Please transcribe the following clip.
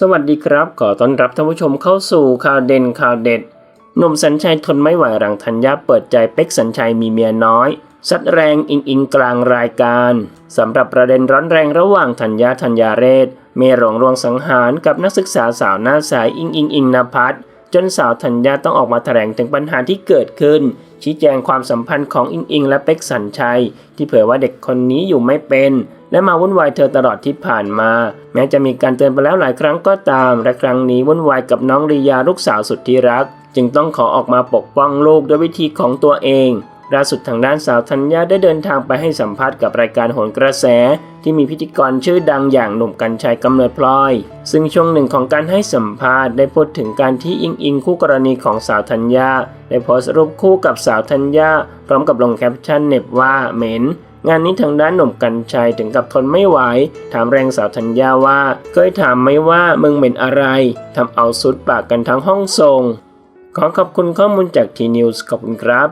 สวัสดีครับ ขอต้อนรับท่านผู้ชมเข้าสู่ข่าวเด่นข่าวเด็ด หนุ่มสัญชัยทนไม่ไหวหลังธัญญาเปิดใจเป็กสัญชัยมีเมียน้อยซัดแรงอิงอิงกลางรายการสำหรับประเด็นร้อนแรงระหว่างธัญญาธัญญาเรศเมหลงรวงสังหารกับนักศึกษาสาวหน้าสายอิงอิงอิงนภัสจนสาวธัญญาต้องออกมาแถลงถึงปัญหาที่เกิดขึ้น ชี้แจงความสัมพันธ์ของอิงอิงและเป็กสัญชัย ที่เผยว่าเด็กคนนี้อยู่ไม่เป็น และมาวุ่นวายเธอตลอดที่ผ่านมา แม้จะมีการเตือนไปแล้วหลายครั้งก็ตาม และครั้งนี้วุ่นวายกับน้องริยาลูกสาวสุดที่รัก จึงต้องขอออกมาปกป้องลูกด้วยวิธีของตัวเอง ล่าสุดทางด้านสาวธัญญาได้เดินทางไปให้สัมภาษณ์กับรายการโหนกระแส ที่มีพิธีกรชื่อดังอย่างหนุ่มกัญชัยกำเนิดพลอย ซึ่งช่วงหนึ่งของการให้สัมภาษณ์ได้พูดถึงการที่อิงอิงคู่กรณีของสาวธัญญาได้โพสต์รูปคู่กับสาวธัญญาพร้อมกับลงแคปชั่นเน็บว่าเหม็นงานนี้ทางด้านหนุ่มกัญชัยถึงกับทนไม่ไหว ถามแรงสาวธัญญาว่า เคยถามไหมว่ามึงเหม็นอะไรทำเอาสุดปากกันทั้งห้องส่งขอขอบคุณข้อมูลจากทีนิวส์ขอบคุณครับ